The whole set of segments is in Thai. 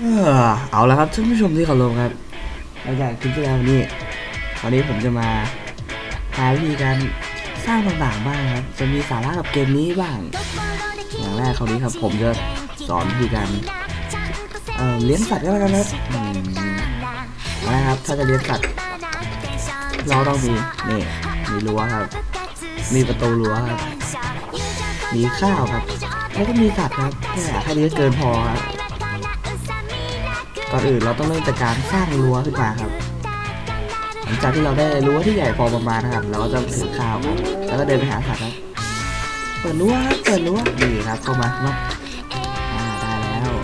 เออเอาละครับท่านผู้ชมที่เคารพครับหลังจากคลิปที่แล้วนี่วันนี้ผมจะมาหาวิธีการสร้างต่างๆบ้างครับ จะมีสาระกับเกมนี้บ้าง อย่างแรกคราวนี้ครับ ผมจะสอนวิธีการเเลี้ยงสัตว์ก็แล้วกันนะครับนะครับถ้าจะเลี้ยงสัตว์เราต้องมีนี่มีรั้วครับ มีประตูรั้วครับมีข้าวครับแล้วก็มีสัตว์ครับแค่แค่นี้ก็เกินพอครับ ก่อนอื่นเราต้องเริ่มจากการสร้างรั้วขึ้นมาครับ หลังจากที่เราได้รั้วที่ใหญ่พอประมาณนะครับ เราก็จะถือข้าวครับแล้วก็เดินไปหาสัตว์ครับ เปิดรั้วครับเปิดรั้วดีครับเข้ามาครับอ่าได้แล้ว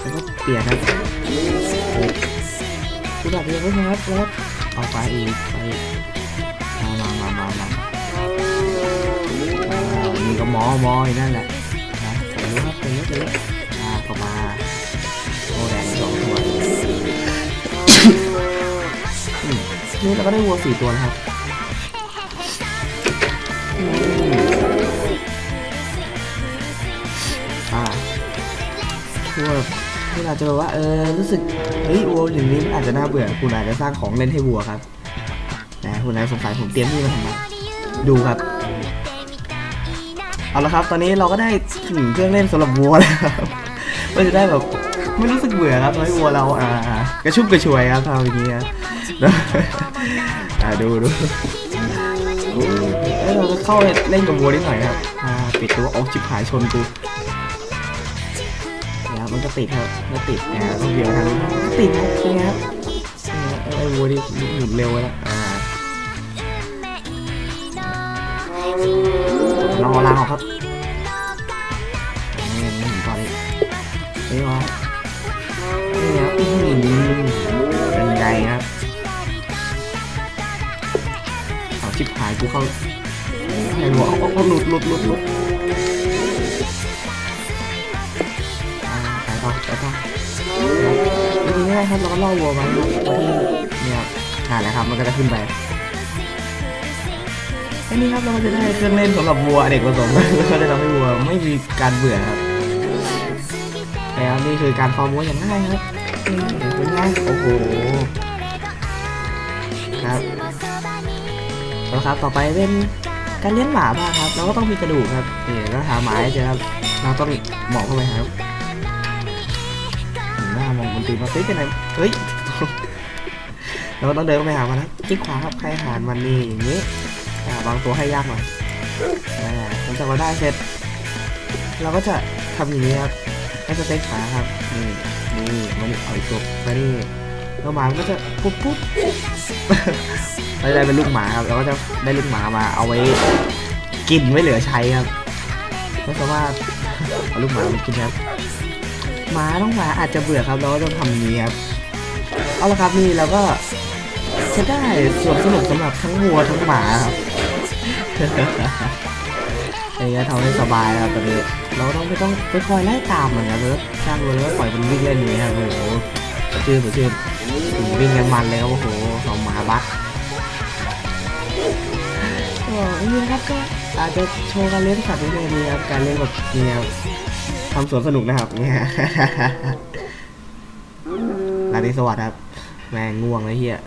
แล้วก็เปลี่ยนครับโอ้ทุกอย่างเรียบร้อยครับแล้วเอาไปอีกไปมามามามามามีก็หมอมอยนั่นแหละนะเปิดรั้วครับเปิดรั้วเปิดรั้วอ่าเข้ามา องตัวนี่เราก็ได้วัวสี่ตัวแล้วครับอืมอ่าวัวที่เราจะแบบว่าเออรู้สึกเฮ้ยวัวอย่างนี้อาจจะน่าเบื่อคุณอาจจะสร้างของเล่นให้วัวครับแต่คุณอาจจะสงสัยผมเตรียมนี่มาทำไมดูครับเอาละครับ ตอนนี้เราก็ได้ถึงเครื่องเล่นสำหรับวัวแล้วครับ ก็จะได้แบบไม่รู้สึกเบื่อครับทำให้วัวเราอ่ากระชุ่มกระชวยครับทำอย่างนี้ครับอ่าดูดูเอ้เราจะเข้าเล่นกับวัวนิดหน่อยครับอ่าปิดตัวออกชิบหายชนกูเดี๋ยวมันก็ติดครับมันติดนะต้องเบียวทางติดครับเป็นไงครับไอ้วัวนี่หมุนเร็วแล้วอ่ารอลาออกครับ กูเข้าไอ้หัวเอาหลุดหลุดหลุดหลุดไปต่อไปต่อวิธีง่ายครับเราก็ล่อวัวมาครับที่เนี่ยครับอ่าแล้วครับมันก็จะขึ้นไปแค่นี้ครับเราก็จะได้เครื่องเล่นสำหรับวัวเด็กประสงค์แล้วก็จะทำให้วัวไม่มีการเบื่อครับแล้วนี่คือการฟอร์มวัวอย่างง่ายครับนี่เป็นไงโอ้โหครับ แล้วครับต่อไปเป็นการเลี้ยงหมาบ้างครับ เราก็ต้องมีกระดูกครับนี่เราหาหมาให้เจอครับเราต้องหมอกเข้าไปครับหน้ามองบนตีนมาเฮ้ยเป็นไรเฮ้ยเราก็ต้องเดินเข้าไปหามันนะที่ขวาครับใครหารมันนี่อย่างนี้อ่าบางตัวให้ยากหน่อยอ่หลังจากเราได้เสร็จ เราก็จะทำอย่างนี้ครับให้สเต็กขาครับนี่นี่มันอาอีกตัวไปนี่ แล้วหมาก็จะปุ๊บปุ๊บเราจะได้เป็นลูกหมาครับเราก็จะได้ลูกหมามาเอาไว้กินไม่เหลือใช้ครับไม่สามารถเอาลูกหมามากินครับหมาต้องหมาอาจจะเบื่อครับเราก็ต้องทำนี้ครับเอาละครับนี่เราก็จะได้ส่วนสนุกสำหรับทั้งวัวทั้งหมาครับไอ้เงี้ยทำให้สบายครับตอนนี้เราต้องไม่ต้องไปคอยไล่ตามมันครับแล้วช่างมันแล้วปล่อยมันวิ่งเล่นอย่างนี้ครับโอ้โหชื่นชื่น วิ่งกันมันเลยครับโอ้โหสองหมาบักก็นี่นะครับก็อาจจะโชว์การเลี้ยงสัตว์ด้วยนี่ครับการเลี้ยงแบบนี่ครับทำสวนสนุกนะครับเนี่ยราตรีสวัสดิ์ครับ แม่งง่วงเลยเฮีย